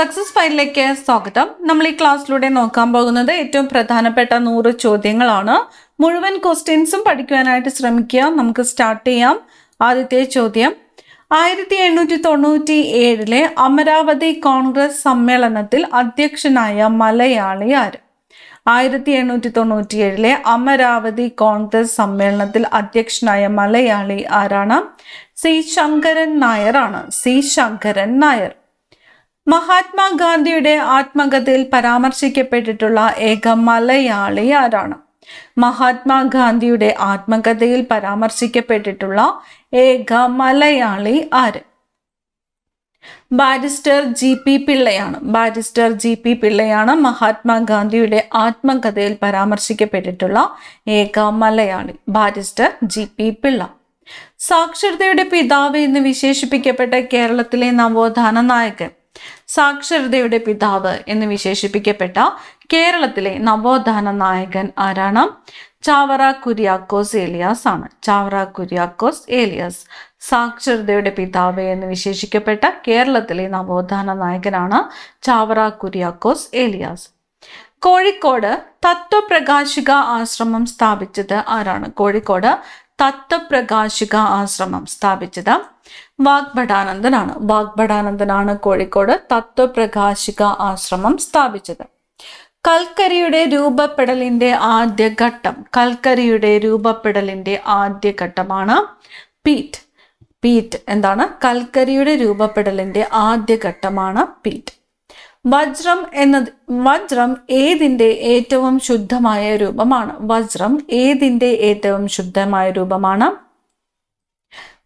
Success ഫയലിലേക്ക് സ്വാഗതം. നമ്മൾ ഈ ക്ലാസ്സിലൂടെ നോക്കാൻ പോകുന്നത് ഏറ്റവും പ്രധാനപ്പെട്ട നൂറ് ചോദ്യങ്ങളാണ്. മുഴുവൻ ക്വസ്റ്റ്യൻസും പഠിക്കുവാനായിട്ട് ശ്രമിക്കുക. നമുക്ക് സ്റ്റാർട്ട് ചെയ്യാം. ആദ്യത്തെ ചോദ്യം. ആയിരത്തി എണ്ണൂറ്റി തൊണ്ണൂറ്റി ഏഴിലെ അമരാവതി കോൺഗ്രസ് സമ്മേളനത്തിൽ അധ്യക്ഷനായ മലയാളി ആര്? ആയിരത്തി എണ്ണൂറ്റി തൊണ്ണൂറ്റി ഏഴിലെ അമരാവതി കോൺഗ്രസ് സമ്മേളനത്തിൽ അധ്യക്ഷനായ മലയാളി ആരാണ്? സി ശങ്കരൻ നായർ ആണ് സി ശങ്കരൻ നായർ. മഹാത്മാഗാന്ധിയുടെ ആത്മകഥയിൽ പരാമർശിക്കപ്പെട്ടിട്ടുള്ള ഏക മലയാളി ആരാണ്? മഹാത്മാഗാന്ധിയുടെ ആത്മകഥയിൽ പരാമർശിക്കപ്പെട്ടിട്ടുള്ള ഏക മലയാളി ആര്? ബാരിസ്റ്റർ ജി പി പിള്ളയാണ്. ബാരിസ്റ്റർ ജി പി പിള്ളയാണ് മഹാത്മാഗാന്ധിയുടെ ആത്മകഥയിൽ പരാമർശിക്കപ്പെട്ടിട്ടുള്ള ഏക Malayali. Barrister G P Pillai. സാക്ഷരതയുടെ പിതാവ് എന്ന് വിശേഷിപ്പിക്കപ്പെട്ട കേരളത്തിലെ നവോത്ഥാന നായകൻ. സാക്ഷരതയുടെ പിതാവ് എന്ന് വിശേഷിപ്പിക്കപ്പെട്ട കേരളത്തിലെ നവോത്ഥാന നായകൻ ആരാണ്? ചാവറ കുര്യാക്കോസ് ഏലിയാസ് ആണ്. ചാവറ കുര്യാക്കോസ് ഏലിയാസ് സാക്ഷരതയുടെ പിതാവ് എന്ന് വിശേഷിക്കപ്പെട്ട കേരളത്തിലെ നവോത്ഥാന നായകനാണ് ചാവറ കുര്യാക്കോസ് ഏലിയാസ്. കോഴിക്കോട് തത്വപ്രകാശിക ആശ്രമം സ്ഥാപിച്ചത് ആരാണ്? കോഴിക്കോട് തത്വപ്രകാശിക ആശ്രമം സ്ഥാപിച്ചത് വാഗ്ഭടാനന്ദനാണ്. വാഗ്ഭടാനന്ദനാണ് കോഴിക്കോട് തത്വപ്രകാശിക ആശ്രമം സ്ഥാപിച്ചത്. കൽക്കരിയുടെ രൂപപ്പെടലിന്റെ ആദ്യ ഘട്ടം കൽക്കരിയുടെ രൂപപ്പെടലിന്റെ ആദ്യ ഘട്ടമാണ് പീറ്റ്. പീറ്റ് എന്താണ്? കൽക്കരിയുടെ രൂപപ്പെടലിന്റെ ആദ്യ ഘട്ടമാണ് പീറ്റ്. വജ്രം എന്നത് വജ്രം ഏതിന്റെ ഏറ്റവും ശുദ്ധമായ രൂപമാണ്? വജ്രം ഏതിന്റെ ഏറ്റവും ശുദ്ധമായ രൂപമാണ്?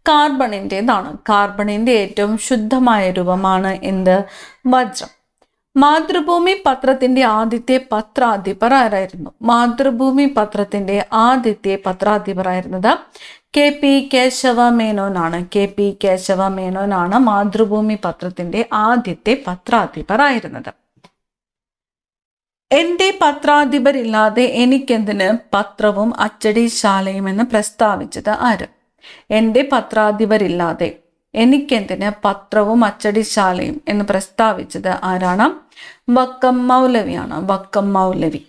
കാർബണിന്റെതാണ് കാർബണിന്റെ ഏറ്റവും ശുദ്ധമായ രൂപമാണ് എന്ത്? വജ്രം. മാതൃഭൂമി പത്രത്തിന്റെ ആദ്യത്തെ പത്രാധിപർ ആരായിരുന്നു മാതൃഭൂമി പത്രത്തിന്റെ ആദ്യത്തെ പത്രാധിപരായിരുന്നത് കെ പി കേശവ മേനോനാണ് കെ പി കേശവ മേനോനാണ് മാതൃഭൂമി പത്രത്തിന്റെ ആദ്യത്തെ പത്രാധിപറായിരുന്നത് എന്റെ പത്രാധിപരില്ലാതെ എനിക്കെന്തിന് പത്രവും അച്ചടിശാലയും എന്ന് പ്രസ്താവിച്ചത് ആര്? എന്റെ പത്രാധിപരില്ലാതെ എനിക്കെന്തിന് പത്രവും അച്ചടിശാലയും എന്ന് പ്രസ്താവിച്ചത് ആരാണ്? വക്കം മൗലവിയാണ്. വക്കം മൗലവി.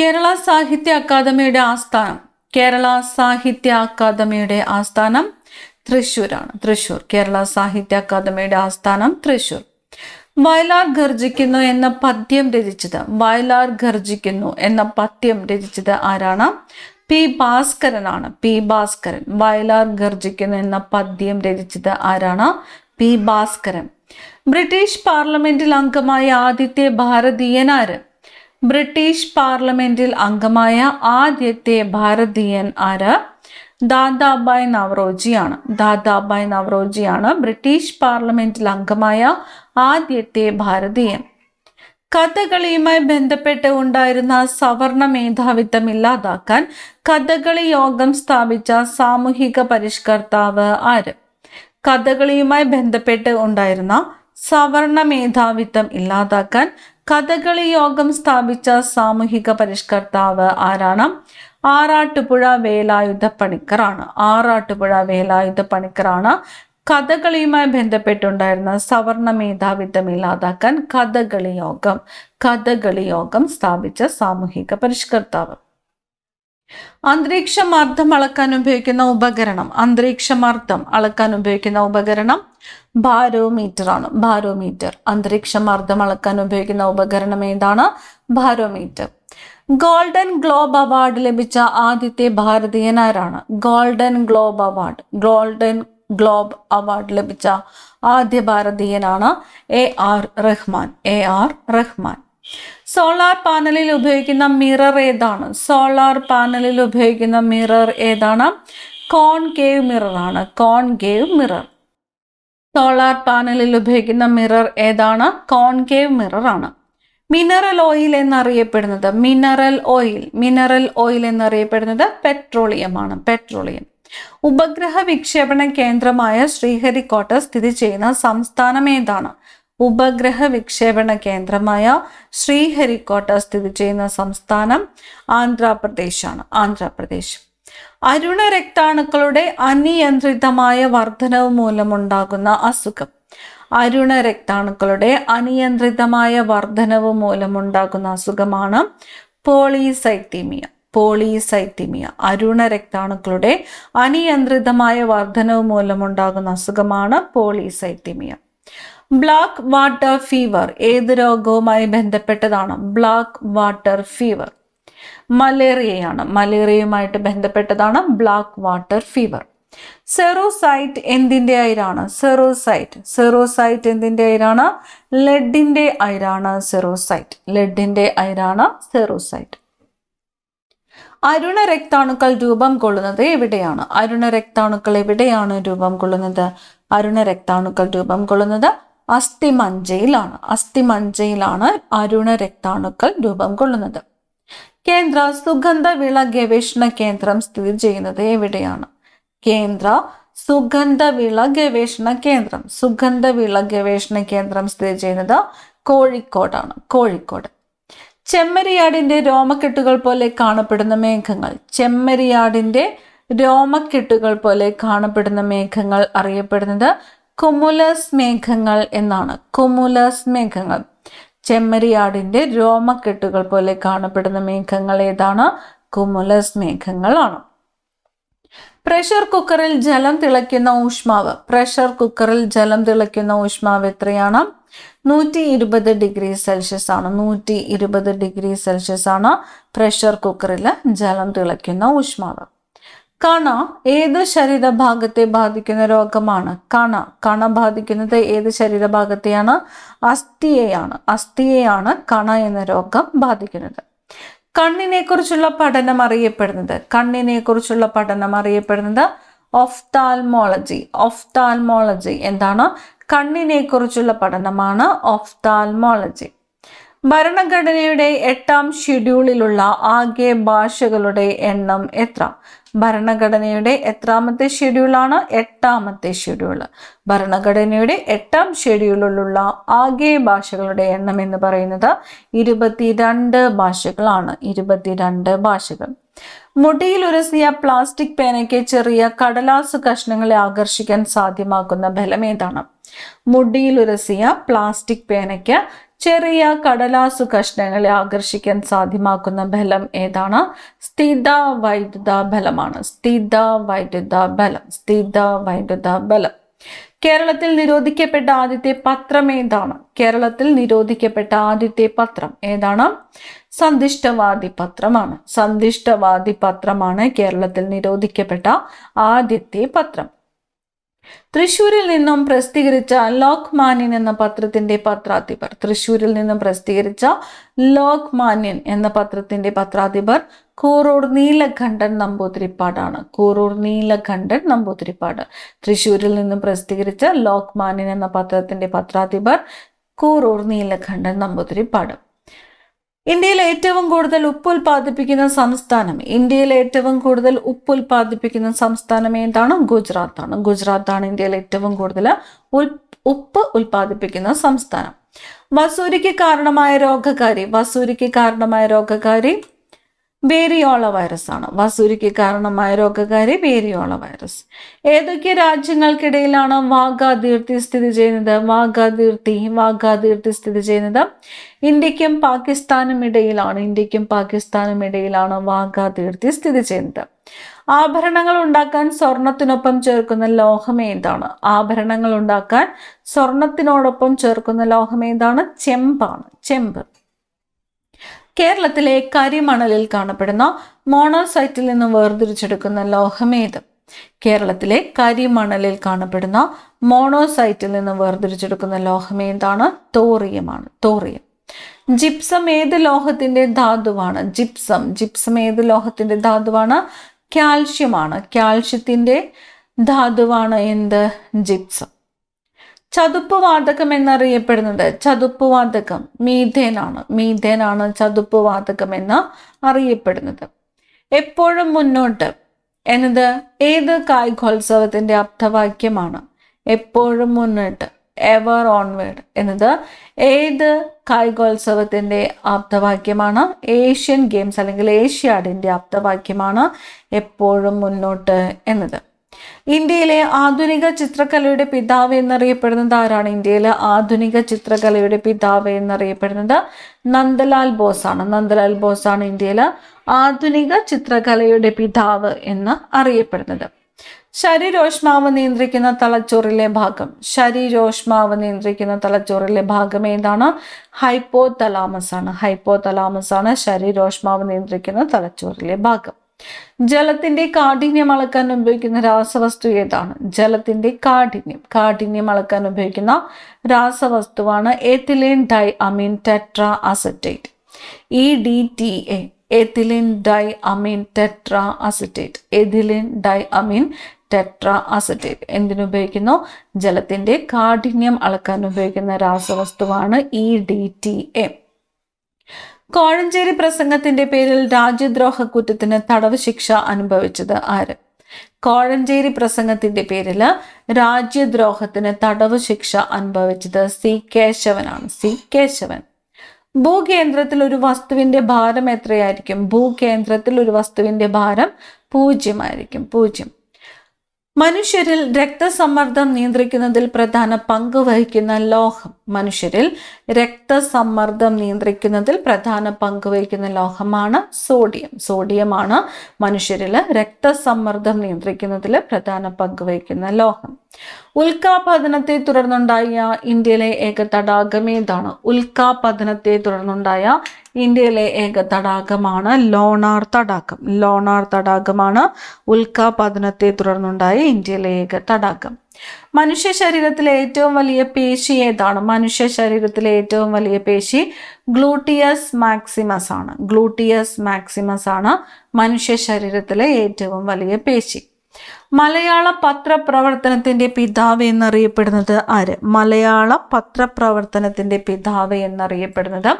കേരള സാഹിത്യ അക്കാദമിയുടെ ആസ്ഥാനം. കേരള സാഹിത്യ അക്കാദമിയുടെ ആസ്ഥാനം തൃശ്ശൂരാണ്. തൃശ്ശൂർ. കേരള സാഹിത്യ അക്കാദമിയുടെ ആസ്ഥാനം തൃശ്ശൂർ. വയലാർ ഗർജിക്കുന്നു എന്ന പദ്യം രചിച്ചത്. വയലാർ ഗർജിക്കുന്നു എന്ന പദ്യം രചിച്ചത് ആരാണ്? പി ഭാസ്കരനാണ്. പി ഭാസ്കരൻ. വയലാർ ഗർജിക്കുന്നു എന്ന പദ്യം രചിച്ചത് ആരാണ്? പി ഭാസ്കരൻ. ബ്രിട്ടീഷ് പാർലമെന്റിൽ അംഗമായ ആദ്യത്തെ ഭാരതീയൻ ആര്? ബ്രിട്ടീഷ് പാർലമെന്റിൽ അംഗമായ ആദ്യത്തെ ഭാരതീയൻ ആര്? ദാദാബായ് നവറോജിയാണ് ദാദാബായ് നവറോജിയാണ് ബ്രിട്ടീഷ് പാർലമെന്റിൽ അംഗമായ ആദ്യത്തെ ഭാരതീയൻ. കഥകളിയുമായി ബന്ധപ്പെട്ട് ഉണ്ടായിരുന്ന സവർണ മേധാവിത്വം ഇല്ലാതാക്കാൻ കഥകളി യോഗം സ്ഥാപിച്ച സാമൂഹിക പരിഷ്കർത്താവ് ആര്? കഥകളിയുമായി ബന്ധപ്പെട്ട് ഉണ്ടായിരുന്ന സവർണ മേധാവിത്വം ഇല്ലാതാക്കാൻ കഥകളി യോഗം സ്ഥാപിച്ച സാമൂഹിക പരിഷ്കർത്താവ് ആരാണ്? ആറാട്ടുപുഴ വേലായുധ പണിക്കറാണ് ആറാട്ടുപുഴ വേലായുധ പണിക്കറാണ് കഥകളിയുമായി ബന്ധപ്പെട്ടുണ്ടായിരുന്ന സവർണ മേധാവിത്വം ഇല്ലാതാക്കാൻ കഥകളി യോഗം കഥകളി യോഗം സ്ഥാപിച്ച സാമൂഹിക പരിഷ്കർത്താവ്. അന്തരീക്ഷ മർദ്ദം അളക്കാൻ ഉപയോഗിക്കുന്ന ഉപകരണം അന്തരീക്ഷ മർദ്ദം അളക്കാൻ ഉപയോഗിക്കുന്ന ഉപകരണം ഭാരോമീറ്റർ ആണ് ഭാരോമീറ്റർ അന്തരീക്ഷ മർദ്ദം അളക്കാൻ ഉപയോഗിക്കുന്ന ഉപകരണം ഏതാണ്? ഭാരോമീറ്റർ ഗോൾഡൻ ഗ്ലോബ് അവാർഡ് ലഭിച്ച ആദ്യത്തെ ഭാരതീയനാരാണ് golden globe award golden globe award ലഭിച്ച ആദ്യ ഭാരതീയനാണ് A R Rahman. A R Rahman. Solar പാനലിൽ ഉപയോഗിക്കുന്ന മിറർ ഏതാണ്? സോളാർ പാനലിൽ ഉപയോഗിക്കുന്ന മിറർ ഏതാണ്? കോൺകേവ് മിറർ ആണ്. Concave mirror. സോളാർ പാനലിൽ ഉപയോഗിക്കുന്ന മിറർ ഏതാണ്? കോൺകേവ് മിറർ ആണ്. മിനറൽ ഓയിൽ എന്നറിയപ്പെടുന്നത് മിനറൽ ഓയിൽ. മിനറൽ ഓയിൽ എന്നറിയപ്പെടുന്നത് പെട്രോളിയമാണ് പെട്രോളിയം. ഉപഗ്രഹ വിക്ഷേപണ കേന്ദ്രമായ ശ്രീഹരിക്കോട്ട സ്ഥിതി ചെയ്യുന്ന സംസ്ഥാനം ഏതാണ്? ഉപഗ്രഹ വിക്ഷേപണ കേന്ദ്രമായ ശ്രീഹരിക്കോട്ട സ്ഥിതി ചെയ്യുന്ന സംസ്ഥാനം ആന്ധ്രാപ്രദേശാണ്. ആന്ധ്രാപ്രദേശ്. അരുണ രക്താണുക്കളുടെ അനിയന്ത്രിതമായ വർധനവ് മൂലമുണ്ടാകുന്ന അസുഖം. അരുണ രക്താണുക്കളുടെ അനിയന്ത്രിതമായ വർധനവ് മൂലമുണ്ടാകുന്ന അസുഖമാണ് പോളിസൈത്തീമിയ പോളിസൈത്തിമിയ അരുണ രക്താണുക്കളുടെ അനിയന്ത്രിതമായ വർധനവ് മൂലമുണ്ടാകുന്ന അസുഖമാണ് പോളിസൈത്തിമിയ ബ്ലാക്ക് വാട്ടർ ഫീവർ ഏത് രോഗവുമായി ബന്ധപ്പെട്ടതാണ്? Black water fever. മലേറിയയാണ്. മലേറിയയുമായിട്ട് ബന്ധപ്പെട്ടതാണ് ബ്ലാക്ക് വാട്ടർ ഫീവർ. സെറോസൈറ്റ് എന്തിന്റെ അയിരാണ്? സെറോസൈറ്റ്. സെറോസൈറ്റ് എന്തിന്റെ അയിരാണ്? ലെഡിന്റെ അയിരാണ് സെറോസൈറ്റ്. ലെഡിന്റെ അയിരാണ് സെറോസൈറ്റ്. അരുണ രക്താണുക്കൾ രൂപം കൊള്ളുന്നത് എവിടെയാണ്? അരുണ രക്താണുക്കൾ എവിടെയാണ് രൂപം കൊള്ളുന്നത്? അരുണ രക്താണുക്കൾ രൂപം കൊള്ളുന്നത് അസ്ഥിമഞ്ചയിലാണ്. അസ്ഥിമഞ്ചയിലാണ് അരുണ രക്താണുക്കൾ രൂപം കൊള്ളുന്നത്. കേന്ദ്ര സുഗന്ധ വിള ഗവേഷണ കേന്ദ്രം സ്ഥിതി ചെയ്യുന്നത് എവിടെയാണ്? കേന്ദ്ര സുഗന്ധ വിള ഗവേഷണ കേന്ദ്രം. സുഗന്ധ വിള ഗവേഷണ കേന്ദ്രം സ്ഥിതി ചെയ്യുന്നത് കോഴിക്കോടാണ്. കോഴിക്കോട്. ചെമ്മരിയാടിന്റെ രോമക്കെട്ടുകൾ പോലെ കാണപ്പെടുന്ന മേഘങ്ങൾ. ചെമ്മരിയാടിന്റെ രോമക്കെട്ടുകൾ പോലെ കാണപ്പെടുന്ന മേഘങ്ങൾ അറിയപ്പെടുന്നത് കുമുലസ് മേഘങ്ങൾ എന്നാണ്. കുമുലസ് മേഘങ്ങൾ. ചെമ്മരിയാടിന്റെ രോമക്കെട്ടുകൾ പോലെ കാണപ്പെടുന്ന മേഘങ്ങൾ ഏതാണ്? കുമുലസ് മേഘങ്ങളാണ്. പ്രഷർ കുക്കറിൽ ജലം തിളയ്ക്കുന്ന ഊഷ്മാവ്. പ്രഷർ കുക്കറിൽ ജലം തിളയ്ക്കുന്ന ഊഷ്മാവ് എത്രയാണ്? നൂറ്റി ഇരുപത് ഡിഗ്രി സെൽഷ്യസ് ആണ്. നൂറ്റി ഇരുപത് ഡിഗ്രി സെൽഷ്യസ് ആണ് പ്രഷർ കുക്കറിൽ ജലം തിളയ്ക്കുന്ന ഊഷ്മാവ്. കണ ഏത് ശരീരഭാഗത്തെ ബാധിക്കുന്ന രോഗമാണ്? കണ. കണ ബാധിക്കുന്നത് ഏത് ശരീരഭാഗത്തെയാണ്? അസ്ഥിയെയാണ്. അസ്ഥിയെയാണ് കണ എന്ന രോഗം ബാധിക്കുന്നത്. കണ്ണിനെ കുറിച്ചുള്ള പഠനം അറിയപ്പെടുന്നത്. കണ്ണിനെക്കുറിച്ചുള്ള പഠനം അറിയപ്പെടുന്നത് ഒഫ്താൽമോളജി. ഒഫ്താൽമോളജി എന്താണ്? കണ്ണിനെക്കുറിച്ചുള്ള പഠനമാണ് ഒഫ്താൽമോളജി. ഭരണഘടനയുടെ എട്ടാം ഷെഡ്യൂളിലുള്ള ആകെ ഭാഷകളുടെ എണ്ണം എത്ര? ഭരണഘടനയുടെ എത്രാമത്തെ ഷെഡ്യൂളാണ്? എട്ടാമത്തെ ഷെഡ്യൂൾ ഭരണഘടനയുടെ എട്ടാം ഷെഡ്യൂളിലുള്ള ആകെ ഭാഷകളുടെ എണ്ണം എന്ന് പറയുന്നത് ഇരുപത്തിരണ്ട് ഭാഷകളാണ്. ഇരുപത്തിരണ്ട് ഭാഷകൾ. മുടിയിൽ ഉരസിയ പ്ലാസ്റ്റിക് പേനയ്ക്ക് ചെറിയ കടലാസ് കഷ്ണങ്ങളെ ആകർഷിക്കാൻ സാധ്യമാക്കുന്ന ബലം ഏതാണ്? മുടിയിൽ ഉരസിയ പ്ലാസ്റ്റിക് പേനയ്ക്ക് ചെറിയ കടലാസു കഷ്ണങ്ങളെ ആകർഷിക്കാൻ സാധ്യമാക്കുന്ന ബലം ഏതാണ്? സ്ഥിത വൈദ്യുത ബലമാണ്. സ്ഥിത വൈദ്യുത ബലം. സ്ഥിത വൈദ്യുത ബലം. കേരളത്തിൽ നിരോധിക്കപ്പെട്ട ആദ്യത്തെ പത്രം ഏതാണ്? കേരളത്തിൽ നിരോധിക്കപ്പെട്ട ആദ്യത്തെ പത്രം ഏതാണ്? സന്ദിഷ്ടവാദി പത്രമാണ്. സന്ദിഷ്ടവാദി പത്രമാണ് കേരളത്തിൽ നിരോധിക്കപ്പെട്ട ആദ്യത്തെ പത്രം. തൃശൂരിൽ നിന്നും പ്രസിദ്ധീകരിച്ച ലോക്മാന്യൻ എന്ന പത്രത്തിന്റെ പത്രാധിപർ. തൃശൂരിൽ നിന്നും പ്രസിദ്ധീകരിച്ച ലോക്മാന്യൻ എന്ന പത്രത്തിന്റെ പത്രാധിപർ കൂറൂർ നീലകണ്ഠൻ നമ്പൂതിരിപ്പാടാണ്. കൂറൂർ നീലകണ്ഠൻ നമ്പൂതിരിപ്പാട്. തൃശൂരിൽ നിന്നും പ്രസിദ്ധീകരിച്ച ലോക്മാന്യൻ എന്ന പത്രത്തിന്റെ പത്രാധിപർ കൂറൂർ നീലകണ്ഠൻ നമ്പൂതിരിപ്പാട്. ഇന്ത്യയിൽ ഏറ്റവും കൂടുതൽ ഉപ്പ് ഉൽപ്പാദിപ്പിക്കുന്ന സംസ്ഥാനം ഇന്ത്യയിൽ ഏറ്റവും കൂടുതൽ ഉപ്പ് ഉൽപ്പാദിപ്പിക്കുന്ന സംസ്ഥാനം ഏതാണ്? ഗുജറാത്താണ്. ഗുജറാത്താണ് ഇന്ത്യയിൽ ഏറ്റവും കൂടുതൽ ഉപ്പ് ഉൽപ്പാദിപ്പിക്കുന്ന സംസ്ഥാനം. വസൂരിക്ക് കാരണമായ രോഗകാരി വസൂരിക്ക് കാരണമായ രോഗകാരി വേരിയോള വൈറസ് ആണ്. വസൂരിക്ക് കാരണമായ രോഗകാരി വേരിയോള വൈറസ് ഏതൊക്കെ രാജ്യങ്ങൾക്കിടയിലാണ് വാഗാതീർത്തി സ്ഥിതി ചെയ്യുന്നത്? വാഗാതീർത്തി വാഗാതീർത്തി സ്ഥിതി ചെയ്യുന്നത് ഇന്ത്യക്കും പാകിസ്ഥാനും ഇടയിലാണ്. ഇന്ത്യക്കും പാകിസ്ഥാനും ഇടയിലാണ് വാഗാതീർത്തി സ്ഥിതി ചെയ്യുന്നത്. ആഭരണങ്ങൾ ഉണ്ടാക്കാൻ സ്വർണത്തിനൊപ്പം ചേർക്കുന്ന ലോഹം ഏതാണ്? ആഭരണങ്ങൾ ഉണ്ടാക്കാൻ സ്വർണത്തിനോടൊപ്പം ചേർക്കുന്ന ലോഹം ഏതാണ്? ചെമ്പാണ്. ചെമ്പ്. കേരളത്തിലെ കരിമണലിൽ കാണപ്പെടുന്ന മോണോസൈറ്റിൽ നിന്ന് വേർതിരിച്ചെടുക്കുന്ന ലോഹമേത് കേരളത്തിലെ കരിമണലിൽ കാണപ്പെടുന്ന മോണോസൈറ്റിൽ നിന്ന് വേർതിരിച്ചെടുക്കുന്ന ലോഹമേതാണ് തോറിയമാണ്. തോറിയം. ജിപ്സം ഏത് ലോഹത്തിന്റെ ധാതുവാണ്? ജിപ്സം. ജിപ്സം ഏത് ലോഹത്തിന്റെ ധാതുവാണ്? കാൽഷ്യമാണ് കാൽഷ്യത്തിന്റെ ധാതുവാണ് എന്ത്? ജിപ്സം. ചതുപ്പ് വാതകം എന്നറിയപ്പെടുന്നത് ചതുപ്പ് വാതകം മീഥേനാണ്. മീഥേനാണ് ചതുപ്പ് വാതകം എന്ന് അറിയപ്പെടുന്നത്. എപ്പോഴും മുന്നോട്ട്. എന്നത് ഏത് കായികോത്സവത്തിന്റെ അർത്ഥവാക്യമാണ്? എപ്പോഴും മുന്നോട്ട്. എവർ ഓൺവേർഡ് എന്നത് ഏത് കായികോത്സവത്തിന്റെ ആപ്തവാക്യമാണ് ഏഷ്യൻ ഗെയിംസ് അല്ലെങ്കിൽ ഏഷ്യാഡിന്റെ ആപ്തവാക്യമാണ് എപ്പോഴും മുന്നോട്ട് എന്നത്. ഇന്ത്യയിലെ ആധുനിക ചിത്രകലയുടെ പിതാവ് എന്നറിയപ്പെടുന്നത് ആരാണ്? ഇന്ത്യയിലെ ആധുനിക ചിത്രകലയുടെ പിതാവ് എന്നറിയപ്പെടുന്നത് നന്ദലാൽ ബോസ് ആണ് നന്ദലാൽ ബോസ് ആണ് ഇന്ത്യയിലെ ആധുനിക ചിത്രകലയുടെ പിതാവ് എന്ന് അറിയപ്പെടുന്നത്. ശരീരോഷ്മാവ് നിയന്ത്രിക്കുന്ന തലച്ചോറിലെ ഭാഗം. ശരീരോഷ്മാവ് നിയന്ത്രിക്കുന്ന തലച്ചോറിലെ ഭാഗം ഏതാണ്? ഹൈപ്പോ തലാമസ് ആണ് ഹൈപ്പോ തലാമസ് ആണ് ശരീരോഷ്മാവ് നിയന്ത്രിക്കുന്ന തലച്ചോറിലെ ഭാഗം. ജലത്തിന്റെ കാഠിന്യം അളക്കാൻ ഉപയോഗിക്കുന്ന രാസവസ്തു ഏതാണ്? ജലത്തിന്റെ കാഠിന്യം. കാഠിന്യം അളക്കാൻ ഉപയോഗിക്കുന്ന രാസവസ്തുവാണ് ethylene diamine tetraacetate E D T ethylene diamine tetraacetate ethylene diamine tetraacetate എന്തിനുപയോഗിക്കുന്നു ജലത്തിന്റെ കാഠിന്യം അളക്കാൻ ഉപയോഗിക്കുന്ന രാസവസ്തുവാണ് E D T A Kozhencherry പ്രസംഗത്തിന്റെ പേരിൽ രാജ്യദ്രോഹ കുറ്റത്തിന് തടവ് ശിക്ഷ അനുഭവിച്ചത് ആര്? കോഴഞ്ചേരി പ്രസംഗത്തിന്റെ പേരിൽ രാജ്യദ്രോഹത്തിന് തടവ് ശിക്ഷ അനുഭവിച്ചത് സി കേശവനാണ്. സി കേശവൻ. ഭൂകേന്ദ്രത്തിൽ ഒരു വസ്തുവിന്റെ ഭാരം എത്രയായിരിക്കും? ഭൂകേന്ദ്രത്തിൽ ഒരു വസ്തുവിന്റെ ഭാരം പൂജ്യമായിരിക്കും പൂജ്യം. മനുഷ്യരിൽ രക്തസമ്മർദ്ദം നിയന്ത്രിക്കുന്നതിൽ പ്രധാന പങ്ക് വഹിക്കുന്ന ലോഹം. മനുഷ്യരിൽ രക്തസമ്മർദ്ദം നിയന്ത്രിക്കുന്നതിൽ പ്രധാന പങ്ക് വഹിക്കുന്ന ലോഹമാണ് സോഡിയം. സോഡിയമാണ് മനുഷ്യരിൽ രക്തസമ്മർദ്ദം നിയന്ത്രിക്കുന്നതിൽ പ്രധാന പങ്ക് വഹിക്കുന്ന ലോഹം. ഉൽക്കാപതനത്തെ തുടർന്നുണ്ടായ ഇന്ത്യയിലെ ഏക തടാകം ഏതാണ്? ഉൽക്കാപതനത്തെ തുടർന്നുണ്ടായ ഇന്ത്യയിലെ ഏക തടാകമാണ് ലോണാർ തടാകം. ലോണാർ തടാകമാണ് ഉൽക്കാപതനത്തെ തുടർന്നുണ്ടായ ഇന്ത്യയിലെ ഏക തടാകം. മനുഷ്യ ശരീരത്തിലെ ഏറ്റവും വലിയ പേശി ഏതാണ്? മനുഷ്യ ശരീരത്തിലെ ഏറ്റവും വലിയ പേശി ഗ്ലൂട്ടിയസ് മാക്സിമസ് ആണ്. ഗ്ലൂട്ടിയസ് മാക്സിമസ് ആണ് മനുഷ്യ ശരീരത്തിലെ ഏറ്റവും വലിയ പേശി. മലയാള പത്രപ്രവർത്തനത്തിന്റെ പിതാവ് എന്നറിയപ്പെടുന്നത് ആര്? മലയാള പത്രപ്രവർത്തനത്തിന്റെ പിതാവ് എന്നറിയപ്പെടുന്നത്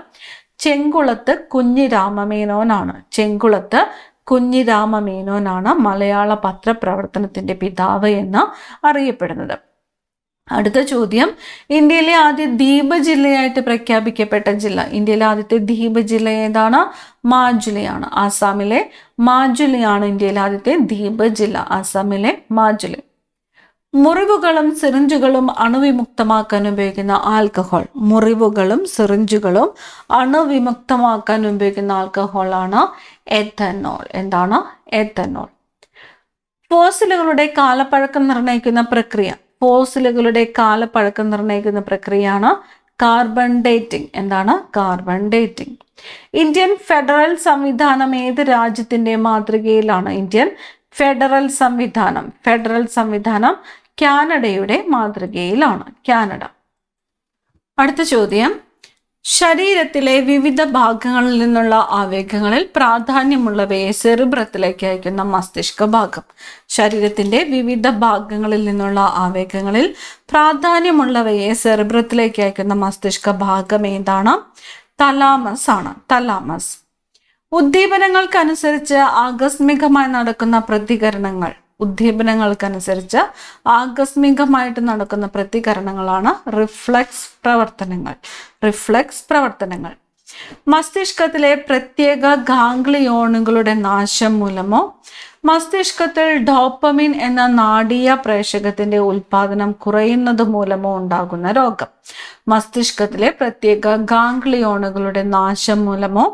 ചെങ്കുളത്ത് കുഞ്ഞിരാമമേനോനാണ്. ചെങ്കുളത്ത് കുഞ്ഞിരാമമേനോനാണ് മലയാള പത്രപ്രവർത്തനത്തിന്റെ പിതാവ് എന്ന് അറിയപ്പെടുന്നത്. അടുത്ത ചോദ്യം. ഇന്ത്യയിലെ ആദ്യ ദ്വീപ് ജില്ലയായിട്ട് പ്രഖ്യാപിക്കപ്പെട്ട ജില്ല. ഇന്ത്യയിലെ ആദ്യത്തെ ദ്വീപ് ജില്ല ഏതാണ്? മാജുലിയാണ്. ആസാമിലെ മാജുലിയാണ് ഇന്ത്യയിലെ ആദ്യത്തെ ദ്വീപ് ജില്ല. ആസാമിലെ മാജുലി. മുറിവുകളും സിറിഞ്ചുകളും അണുവിമുക്തമാക്കാൻ ഉപയോഗിക്കുന്ന ആൽക്കഹോൾ. മുറിവുകളും സിറിഞ്ചുകളും അണുവിമുക്തമാക്കാൻ ഉപയോഗിക്കുന്ന ആൽക്കഹോളാണ് എഥനോൾ. എന്താണ്? എഥനോൾ. ഫോസിലുകളുടെ കാലപ്പഴക്കം നിർണയിക്കുന്ന പ്രക്രിയ. ഫോസിലുകളുടെ കാലപ്പഴക്കം നിർണയിക്കുന്ന പ്രക്രിയയാണ് കാർബൺ ഡേറ്റിംഗ്. എന്താണ്? Carbon dating. ഇന്ത്യൻ ഫെഡറൽ സംവിധാനം ഏത് രാജ്യത്തിന്റെ മാതൃകയിലാണ്? ഇന്ത്യൻ ഫെഡറൽ സംവിധാനം. ഫെഡറൽ സംവിധാനം കാനഡയുടെ മാതൃകയിലാണ്. കാനഡ. അടുത്ത ചോദ്യം. ശരീരത്തിലെ വിവിധ ഭാഗങ്ങളിൽ നിന്നുള്ള ആവേഗങ്ങളിൽ പ്രാധാന്യമുള്ളവയെ സെറിബ്രത്തിലേക്ക് അയക്കുന്ന മസ്തിഷ്ക ഭാഗം. ശരീരത്തിന്റെ വിവിധ ഭാഗങ്ങളിൽ നിന്നുള്ള ആവേഗങ്ങളിൽ പ്രാധാന്യമുള്ളവയെ സെറിബ്രത്തിലേക്ക് അയക്കുന്ന മസ്തിഷ്ക ഭാഗം ഏതാണ്? തലാമസ് ആണ്. തലാമസ്. ഉദ്ദീപനങ്ങൾക്കനുസരിച്ച് ആകസ്മികമായി നടക്കുന്ന പ്രതികരണങ്ങൾ. ഉദ്ദീപനങ്ങൾക്കനുസരിച്ച് ആകസ്മികമായിട്ട് നടക്കുന്ന പ്രതികരണങ്ങളാണ് റിഫ്ലക്സ് പ്രവർത്തനങ്ങൾ. റിഫ്ലക്സ് പ്രവർത്തനങ്ങൾ. മസ്തിഷ്കത്തിലെ പ്രത്യേക ഗാംഗ്ലിയോണുകളുടെ നാശം മൂലമോ മസ്തിഷ്കത്തിൽ ഡോപ്പമിൻ എന്ന നാടീയ പ്രേഷകത്തിന്റെ ഉൽപാദനം കുറയുന്നത് മൂലമോ ഉണ്ടാകുന്ന രോഗം. മസ്തിഷ്കത്തിലെ പ്രത്യേക ഗാംഗ്ലിയോണുകളുടെ നാശം മൂലമോ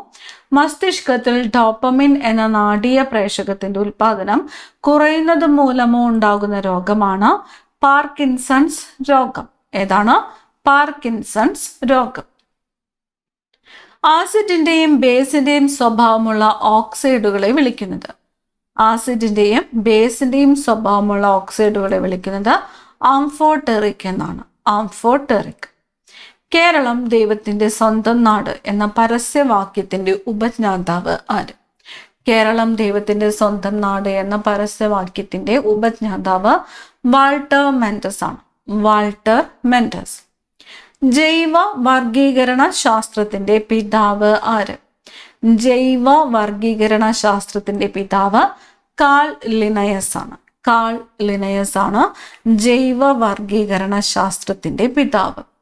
മസ്തിഷ്കത്തിൽ ഡോപ്പമിൻ എന്ന നാടീയ പ്രേഷകത്തിന്റെ ഉൽപാദനം കുറയുന്നത് മൂലമോ ഉണ്ടാകുന്ന രോഗമാണ് പാർക്കിൻസൺസ് രോഗം. ഏതാണ്? പാർക്കിൻസൺസ് രോഗം. ആസിഡിന്റെയും ബേസിന്റെയും സ്വഭാവമുള്ള ഓക്സൈഡുകളെ വിളിക്കുന്നത്. ആസിഡിന്റെയും ബേസിന്റെയും സ്വഭാവമുള്ള ഓക്സൈഡുകളെ വിളിക്കുന്നത് ആംഫോട്ടെറിക് എന്നാണ്. ആംഫോടെറിക്. കേരളം ദൈവത്തിന്റെ സ്വന്തം നാട് എന്ന പരസ്യവാക്യത്തിന്റെ ഉപജ്ഞാതാവ് ആര്? കേരളം ദൈവത്തിന്റെ സ്വന്തം നാട് എന്ന പരസ്യവാക്യത്തിന്റെ ഉപജ്ഞാതാവ് വാൾട്ടർ മെൻഡസ് ആണ്. Walter Mendes. ജൈവ വർഗീകരണ ശാസ്ത്രത്തിന്റെ പിതാവ് ആര്? ജൈവ വർഗീകരണ ശാസ്ത്രത്തിന്റെ പിതാവ് കാൾ ലിനയസ് ആണ്. കാൾ ലിനയസ് ആണ് ജൈവ വർഗീകരണ ശാസ്ത്രത്തിന്റെ പിതാവ്.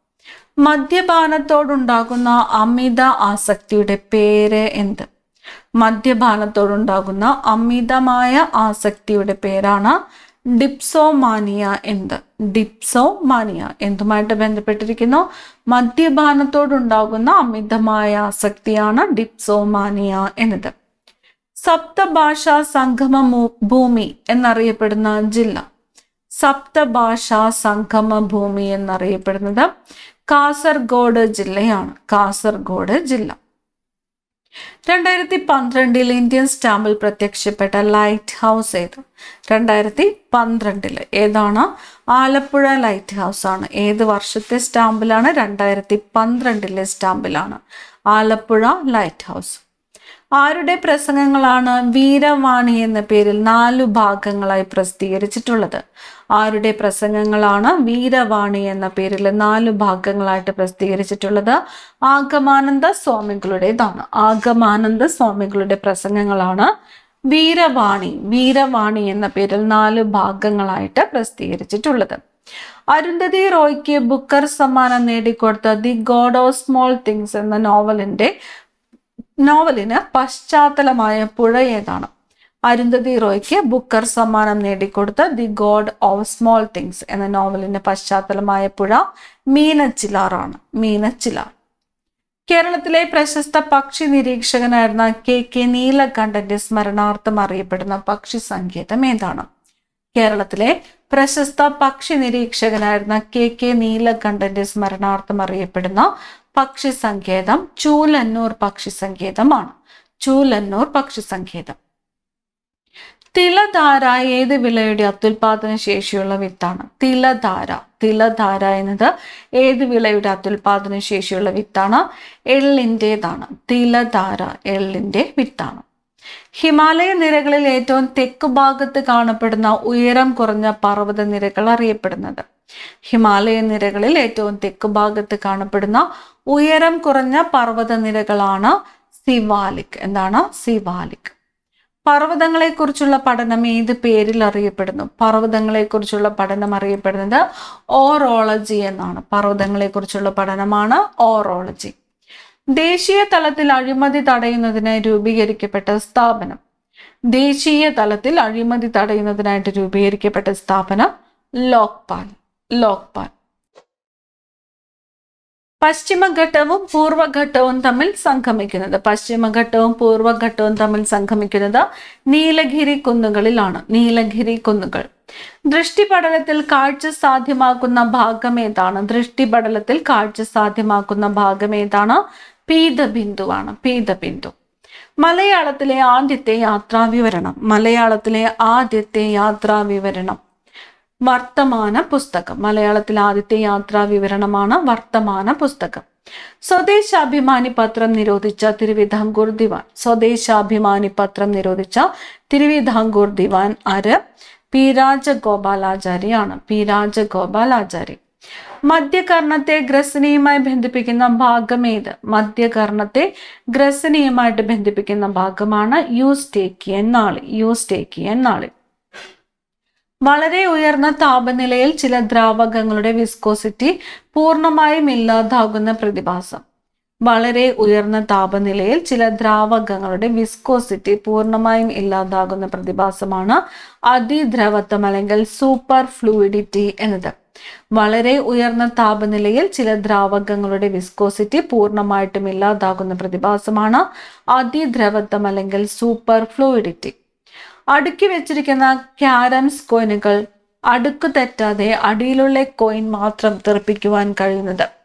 മദ്യപാനത്തോടുണ്ടാകുന്ന അമിത ആസക്തിയുടെ പേര് എന്ത്? മദ്യപാനത്തോടുണ്ടാകുന്ന അമിതമായ ആസക്തിയുടെ പേരാണ് ഡിപ്സോമാനിയ എന്ത്? ഡിപ്സോമാനിയ എന്തുമായിട്ട് ബന്ധപ്പെട്ടിരിക്കുന്നു? മദ്യപാനത്തോടുണ്ടാകുന്ന അമിതമായ ആസക്തിയാണ് ഡിപ്സോമാനിയ എന്നത്. സപ്തഭാഷാ സംഗമ ഭൂമി എന്നറിയപ്പെടുന്ന ജില്ല. സപ്തഭാഷാ സംഗമ ഭൂമി എന്നറിയപ്പെടുന്നത് കാസർഗോഡ് ജില്ലയാണ്. കാസർഗോഡ് ജില്ല. രണ്ടായിരത്തി പന്ത്രണ്ടിൽ ഇന്ത്യൻ സ്റ്റാമ്പിൽ പ്രത്യക്ഷപ്പെട്ട ലൈറ്റ് ഹൗസ് ഏത്? രണ്ടായിരത്തി പന്ത്രണ്ടിൽ ഏതാണ്? ആലപ്പുഴ ലൈറ്റ് ഹൗസ് ആണ്. ഏത് വർഷത്തെ സ്റ്റാമ്പിലാണ്? രണ്ടായിരത്തി പന്ത്രണ്ടിലെ സ്റ്റാമ്പിലാണ്. Alappuzha lighthouse. ആരുടെ പ്രസംഗങ്ങളാണ് വീരവാണി എന്ന പേരിൽ നാലു ഭാഗങ്ങളായി പ്രസിദ്ധീകരിച്ചിട്ടുള്ളത്? ആരുടെ പ്രസംഗങ്ങളാണ് വീരവാണി എന്ന പേരിൽ നാലു ഭാഗങ്ങളായിട്ട് പ്രസിദ്ധീകരിച്ചിട്ടുള്ളത്? ആഗമാനന്ദ സ്വാമികളുടേതാണ്. ആഗമാനന്ദ സ്വാമികളുടെ പ്രസംഗങ്ങളാണ് വീരവാണി വീരവാണി എന്ന പേരിൽ നാല് ഭാഗങ്ങളായിട്ട് പ്രസിദ്ധീകരിച്ചിട്ടുള്ളത്. അരുന്ധതി റോയ്ക്ക് ബുക്കർ സമ്മാനം നേടിക്കൊടുത്ത the god of small things എന്ന നോവലിന്റെ നോവലിന് പശ്ചാത്തലമായ പുഴ ഏതാണ്? അരുന്ധതി റോയ്ക്ക് ബുക്കർ സമ്മാനം നേടിക്കൊടുത്ത the god of small things എന്ന നോവലിന്റെ പശ്ചാത്തലമായ പുഴ മീനച്ചിലാറാണ് മീനച്ചിലാർ. കേരളത്തിലെ പ്രശസ്ത പക്ഷി നിരീക്ഷകനായിരുന്ന കെ കെ നീലകണ്ഠന്റെ സ്മരണാർത്ഥം അറിയപ്പെടുന്ന പക്ഷി സങ്കേതം ഏതാണ്? കേരളത്തിലെ പ്രശസ്ത പക്ഷി നിരീക്ഷകനായിരുന്ന കെ കെ നീലകണ്ഠന്റെ സ്മരണാർത്ഥം അറിയപ്പെടുന്ന പക്ഷി സങ്കേതം ചൂലന്നൂർ പക്ഷി സങ്കേതമാണ് ചൂലന്നൂർ പക്ഷി സങ്കേതം തിലധാര ഏത് വിളയുടെ അത്യുൽപാദന ശേഷിയുള്ള വിത്താണ്? തിലധാര. തിലധാര എന്നത് ഏത് വിളയുടെ അത്യുൽപാദന ശേഷിയുള്ള വിത്താണ്? എള്ളിന്റെതാണ് തിലധാര എള്ളിന്റെ വിത്താണ്. ഹിമാലയ നിരകളിൽ ഏറ്റവും തെക്ക് ഭാഗത്ത് കാണപ്പെടുന്ന ഉയരം കുറഞ്ഞ പർവത നിരകൾ അറിയപ്പെടുന്നത്. ഹിമാലയ നിരകളിൽ ഏറ്റവും തെക്ക് ഭാഗത്ത് കാണപ്പെടുന്ന ഉയരം കുറഞ്ഞ പർവത നിരകളാണ് സിവാലിക്. എന്താണ്? സിവാലിക്. പർവതങ്ങളെക്കുറിച്ചുള്ള പഠനം ഏത് പേരിൽ അറിയപ്പെടുന്നു? പർവതങ്ങളെക്കുറിച്ചുള്ള പഠനം അറിയപ്പെടുന്നത് ഓറോളജി എന്നാണ്. പർവതങ്ങളെക്കുറിച്ചുള്ള പഠനമാണ് ഓറോളജി. ദേശീയ തലത്തിൽ അഴിമതി തടയുന്നതിനായി രൂപീകരിക്കപ്പെട്ട സ്ഥാപനം. ദേശീയ തലത്തിൽ അഴിമതി തടയുന്നതിനായിട്ട് രൂപീകരിക്കപ്പെട്ട സ്ഥാപനം ലോക്പാൽ ലോക്പാൽ. പശ്ചിമഘട്ടവും പൂർവഘട്ടവും തമ്മിൽ സംഗമിക്കുന്നത്. പശ്ചിമഘട്ടവും പൂർവഘട്ടവും തമ്മിൽ സംഗമിക്കുന്നത് നീലഗിരി കുന്നുകളിലാണ്. നീലഗിരി കുന്നുകൾ. ദൃഷ്ടിപടലത്തിൽ കാഴ്ച സാധ്യമാക്കുന്ന ഭാഗം ഏതാണ് ദൃഷ്ടിപടലത്തിൽ കാഴ്ച സാധ്യമാക്കുന്ന ഭാഗം ഏതാണ് പീതബിന്ദുവാണ് പീതബിന്ദു മലയാളത്തിലെ ആദ്യത്തെ യാത്രാ വിവരണം മലയാളത്തിലെ ആദ്യത്തെ യാത്രാ വിവരണം വർത്തമാന പുസ്തകം. മലയാളത്തിലെ ആദ്യത്തെ യാത്രാ വിവരണമാണ് വർത്തമാന പുസ്തകം. സ്വദേശാഭിമാനി പത്രം നിരോധിച്ച തിരുവിതാംകൂർ ദിവാൻ. സ്വദേശാഭിമാനി പത്രം നിരോധിച്ച തിരുവിതാംകൂർ ദിവാൻ ആര്? പി രാജഗോപാലാചാര്യാണ്. പി രാജഗോപാലാചാരി. മധ്യകർണത്തെ ഗ്രസനിയുമായി ബന്ധിപ്പിക്കുന്ന ഭാഗം ഏത്? മധ്യകർണത്തെ ഗ്രസനിയുമായിട്ട് ബന്ധിപ്പിക്കുന്ന ഭാഗമാണ് യൂസ്റ്റേക്കിയൻ നാളി. യൂസ്റ്റേക്കിയൻ നാളി. വളരെ ഉയർന്ന താപനിലയിൽ ചില ദ്രാവകങ്ങളുടെ വിസ്കോസിറ്റി പൂർണമായും ഇല്ലാതാകുന്ന പ്രതിഭാസം. വളരെ ഉയർന്ന താപനിലയിൽ ചില ദ്രാവകങ്ങളുടെ വിസ്കോസിറ്റി പൂർണമായും ഇല്ലാതാകുന്ന പ്രതിഭാസമാണ് അതിദ്രവത്വം അല്ലെങ്കിൽ സൂപ്പർ ഫ്ലൂയിഡിറ്റി എന്നത്. വളരെ ഉയർന്ന താപനിലയിൽ ചില ദ്രാവകങ്ങളുടെ വിസ്കോസിറ്റി പൂർണമായിട്ടും ഇല്ലാതാകുന്ന പ്രതിഭാസമാണ് അതിദ്രവത്വം അല്ലെങ്കിൽ സൂപ്പർ ഫ്ലൂയിഡിറ്റി. അടുക്കി വെച്ചിരിക്കുന്ന ക്യാരംസ് കോയിനുകൾ അടുക്ക് തെറ്റാതെ അടിയിലുള്ള കോയിൻ മാത്രം തെറിപ്പിക്കുവാൻ കഴിയുന്നത്.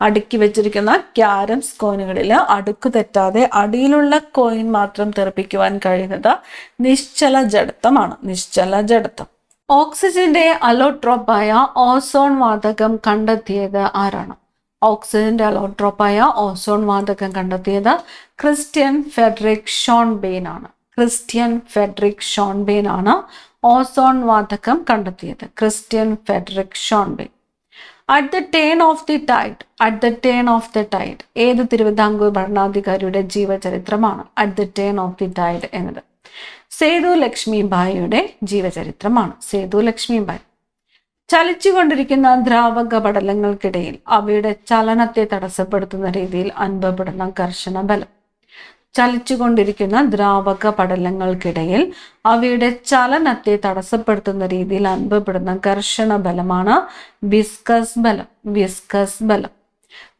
അടുക്കി വെച്ചിരിക്കുന്ന ക്യാരംസ് കോയിനുകളിൽ അടുക്ക് തെറ്റാതെ അടിയിലുള്ള കോയിൻ മാത്രം തെറിപ്പിക്കുവാൻ കഴിയുന്നത് നിശ്ചല ജഡത്വമാണ്. നിശ്ചല ജഡത്വം. ഓക്സിജന്റെ അലോട്രോപ്പായ ഓസോൺ വാതകം കണ്ടെത്തിയത് ആരാണ്? ഓക്സിജന്റെ അലോട്രോപ്പായ ഓസോൺ വാതകം കണ്ടെത്തിയത് ക്രിസ്ത്യൻ ഫെഡറിക് ഷോൺ ബെയിൻ ആണ്. ക്രിസ്ത്യൻ ഫെഡറിക് ഷോൺബെയിൻ ആണ് ഓസോൺ വാതകം കണ്ടെത്തിയത്. Christian Friedrich Schonbein at the turn of the tide at the turn of the tide ഏത് തിരുവിതാംകൂർ ഭരണാധികാരിയുടെ ജീവചരിത്രമാണ് at the turn of the tide എന്നത്? സേതു ലക്ഷ്മി ബായിയുടെ ജീവചരിത്രമാണ്. സേതു ലക്ഷ്മി ബായി. ചലിച്ചുകൊണ്ടിരിക്കുന്ന ദ്രാവക പടലങ്ങൾക്കിടയിൽ അവയുടെ ചലനത്തെ തടസ്സപ്പെടുത്തുന്ന രീതിയിൽ അനുഭവപ്പെടുന്ന ഘർഷണ ബലം. ചലിച്ചുകൊണ്ടിരിക്കുന്ന ദ്രാവക പടലങ്ങൾക്കിടയിൽ അവയുടെ ചലനത്തെ തടസ്സപ്പെടുത്തുന്ന രീതിയിൽ അനുഭവപ്പെടുന്ന ഘർഷണ ബലമാണ് വിസ്കസ് ബലം വിസ്കസ് ബലം.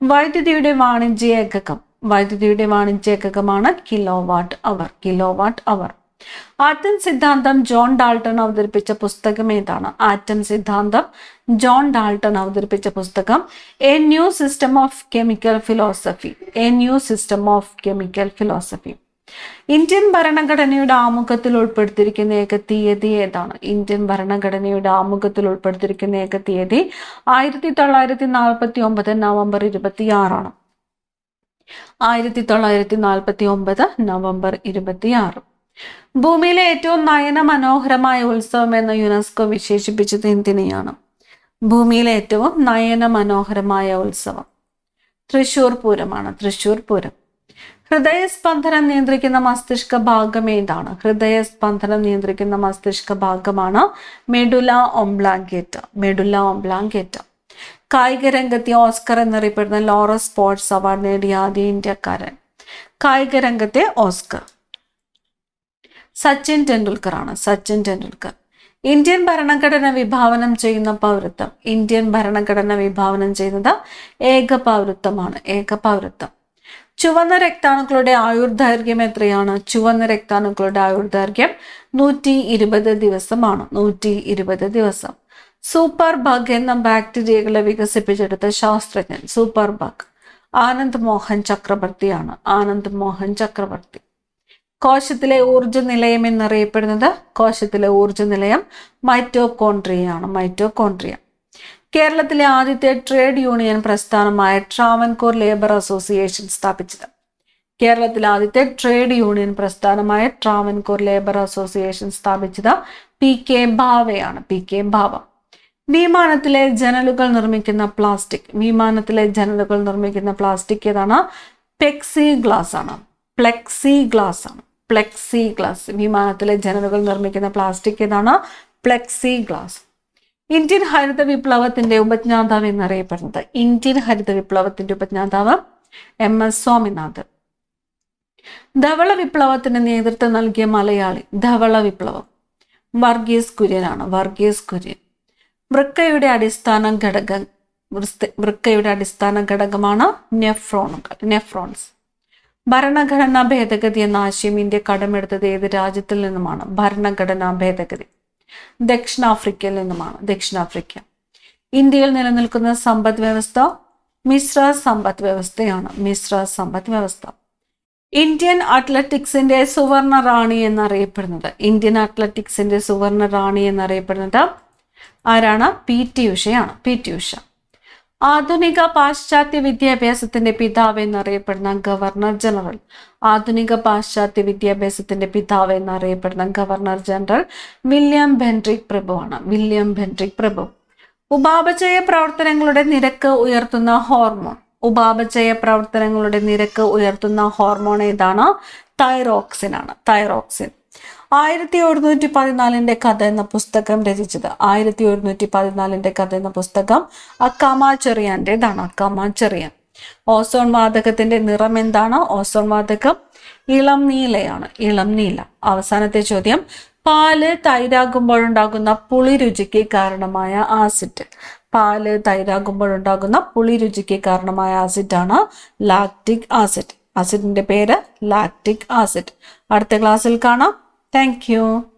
വൈദ്യുതിയുടെ വാണിജ്യ ഏകകം വൈദ്യുതിയുടെ വാണിജ്യ ഏകകമാണ് kilowatt hour kilowatt hour atom സിദ്ധാന്തം ജോൺ ഡാൾട്ടൺ അവതരിപ്പിച്ച പുസ്തകം ഏതാണ്? ആറ്റം സിദ്ധാന്തം ജോൺ ഡാൾട്ടൺ അവതരിപ്പിച്ച പുസ്തകം. A new system of chemical philosophy a new system of chemical philosophy Indian ഭരണഘടനയുടെ ആമുഖത്തിൽ ഉൾപ്പെടുത്തിയിരിക്കുന്ന ഏക തീയതി ഏതാണ്? ഇന്ത്യൻ ഭരണഘടനയുടെ ആമുഖത്തിൽ ഉൾപ്പെടുത്തിയിരിക്കുന്ന ഏക തീയതി ആയിരത്തി തൊള്ളായിരത്തി നാൽപ്പത്തി ഒമ്പത് നവംബർ ഇരുപത്തി ആറാണ് ആയിരത്തി തൊള്ളായിരത്തി നാൽപ്പത്തി ഒമ്പത് നവംബർ ഇരുപത്തിയാറ്. ഭൂമിയിലെ ഏറ്റവും നയന മനോഹരമായ ഉത്സവം എന്ന് യുനെസ്കോ വിശേഷിപ്പിച്ചത് എന്തിനെയാണ്? ഭൂമിയിലെ ഏറ്റവും നയന മനോഹരമായ ഉത്സവം. തൃശൂർ പൂരമാണ്. തൃശൂർ പൂരം. ഹൃദയസ്പന്ദനം നിയന്ത്രിക്കുന്ന മസ്തിഷ്ക ഭാഗം ഏതാണ്? ഹൃദയസ്പന്ദനം നിയന്ത്രിക്കുന്ന മസ്തിഷ്ക ഭാഗമാണ് മെഡുല ഒംബ്ലാങ്കേറ്റ. മെഡുല ഒംബ്ലാങ്കേറ്റ. കായിക രംഗത്തെ ഓസ്കർ എന്നറിയപ്പെടുന്ന ലോറസ് സ്പോർട്സ് അവാർഡ് നേടിയ ആദ്യ ഇന്ത്യക്കാരൻ. കായിക രംഗത്തെ ഓസ്കർ. സച്ചിൻ ടെണ്ടുൽക്കർ ആണ് സച്ചിൻ ടെണ്ടുൽക്കർ. ഇന്ത്യൻ ഭരണഘടന വിഭാവനം ചെയ്യുന്ന പൗരത്വം ഇന്ത്യൻ ഭരണഘടന വിഭാവനം ചെയ്യുന്നത് ഏക പൗരത്വമാണ് ഏക പൗരത്വം ചുവന്ന രക്താണുക്കളുടെ ആയുർദൈർഘ്യം എത്രയാണ്? ചുവന്ന രക്താണുക്കളുടെ ആയുർദൈർഘ്യം നൂറ്റി ഇരുപത് ദിവസമാണ് നൂറ്റി ഇരുപത് ദിവസം. സൂപ്പർ ബഗ് എന്ന ബാക്ടീരിയകളെ വികസിപ്പിച്ചെടുത്ത ശാസ്ത്രജ്ഞൻ സൂപ്പർ ബഗ് ആനന്ദ് മോഹൻ ചക്രവർത്തിയാണ് ആനന്ദ് മോഹൻ ചക്രവർത്തി. കോശത്തിലെ ഊർജ നിലയം എന്നറിയപ്പെടുന്നത് കോശത്തിലെ ഊർജ നിലയം മൈറ്റോകോൺട്രിയയാണ് മൈറ്റോകോൺട്രിയ കേരളത്തിലെ ആദ്യത്തെ ട്രേഡ് യൂണിയൻ പ്രസ്ഥാനമായ ട്രാവൻകൂർ ലേബർ അസോസിയേഷൻ സ്ഥാപിച്ചത്. കേരളത്തിലെ ആദ്യത്തെ ട്രേഡ് യൂണിയൻ പ്രസ്ഥാനമായ ട്രാവൻകൂർ ലേബർ അസോസിയേഷൻ സ്ഥാപിച്ചത് പി കെ ഭാവയാണ് പി കെ ഭാവ. വിമാനത്തിലെ ജനലുകൾ നിർമ്മിക്കുന്ന പ്ലാസ്റ്റിക് വിമാനത്തിലെ ജനലുകൾ നിർമ്മിക്കുന്ന പ്ലാസ്റ്റിക് ഏതാണ്? പെക്സി ഗ്ലാസ് ആണ് പ്ലെക്സി ഗ്ലാസ് ആണ്. പ്ലെക്സി ഗ്ലാസ് വിമാനത്തിലെ ജനലുകൾ നിർമ്മിക്കുന്ന പ്ലാസ്റ്റിക് ഏതാണ്? പ്ലെക്സി ഗ്ലാസ് ഇന്ത്യൻ ഹരിത വിപ്ലവത്തിന്റെ ഉപജ്ഞാതാവ് എന്നറിയപ്പെടുന്നത്. ഇന്ത്യൻ ഹരിത വിപ്ലവത്തിന്റെ ഉപജ്ഞാതാവ് എം എസ് സ്വാമിനാഥൻ. ധവള വിപ്ലവത്തിന് നേതൃത്വം നൽകിയ മലയാളി ധവള വിപ്ലവം. വർഗീസ് കുര്യനാണ് വർഗീസ് കുര്യൻ. വൃക്കയുടെ അടിസ്ഥാന ഘടകം വൃക്കയുടെ അടിസ്ഥാന ഘടകമാണ് നെഫ്രോണുകൾ നെഫ്രോൺസ്. ഭരണഘടനാ ഭേദഗതി എന്ന ആശയം ഇന്ത്യ കടമെടുത്തത് ഏത് രാജ്യത്തിൽ നിന്നുമാണ്? ഭരണഘടനാ ഭേദഗതി. ദക്ഷിണാഫ്രിക്കയിൽ നിന്നുമാണ്. ദക്ഷിണാഫ്രിക്ക. ഇന്ത്യയിൽ നിലനിൽക്കുന്ന സമ്പദ് വ്യവസ്ഥ മിശ്ര സമ്പദ് വ്യവസ്ഥയാണ്. മിശ്ര സമ്പദ് വ്യവസ്ഥ. ഇന്ത്യൻ അത്ലറ്റിക്സിന്റെ സുവർണ റാണി എന്നറിയപ്പെടുന്നത്. ഇന്ത്യൻ അത്ലറ്റിക്സിന്റെ സുവർണ റാണി എന്നറിയപ്പെടുന്നത് ആരാണ്? P T ഉഷയാണ്. P T Usha. ആധുനിക പാശ്ചാത്യ വിദ്യാഭ്യാസത്തിന്റെ പിതാവ് എന്നറിയപ്പെടുന്ന ഗവർണർ ജനറൽ. ആധുനിക പാശ്ചാത്യ വിദ്യാഭ്യാസത്തിന്റെ പിതാവ് എന്നറിയപ്പെടുന്ന ഗവർണർ ജനറൽ വില്യം ബെൻഡ്രിക് പ്രഭുവാണ്. വില്യം ബെൻട്രിക് പ്രഭു. ഉപാപചയ പ്രവർത്തനങ്ങളുടെ നിരക്ക് ഉയർത്തുന്ന ഹോർമോൺ. ഉപാപചയ പ്രവർത്തനങ്ങളുടെ നിരക്ക് ഉയർത്തുന്ന ഹോർമോൺ ഏതാണ്? തൈറോക്സിൻ ആണ് തൈറോക്സിൻ. ആയിരത്തി ഒരുന്നൂറ്റി പതിനാലിന്റെ കഥ എന്ന പുസ്തകം രചിച്ചത്. ആയിരത്തി ഒരുന്നൂറ്റി പതിനാലിന്റെ കഥ എന്ന പുസ്തകം അക്കാമ ചെറിയാന്റെതാണ് അക്കാമ ചെറിയാൻ. ഓസോൺ വാതകത്തിന്റെ നിറം എന്താണ്? ഓസോൺ വാതകം ഇളം നീലയാണ് ഇളം നീല. അവസാനത്തെ ചോദ്യം പാൽ തൈരാകുമ്പോഴുണ്ടാകുന്ന പുളി രുചിക്ക് കാരണമായ ആസിഡ്. പാൽ തൈരാകുമ്പോഴുണ്ടാകുന്ന പുളി രുചിക്ക് കാരണമായ ആസിഡാണ് ലാക്റ്റിക് ആസിഡ്. ആസിഡിന്റെ പേര് ലാക്റ്റിക് ആസിഡ്. അടുത്ത ക്ലാസ്സിൽ കാണാം. Thank you.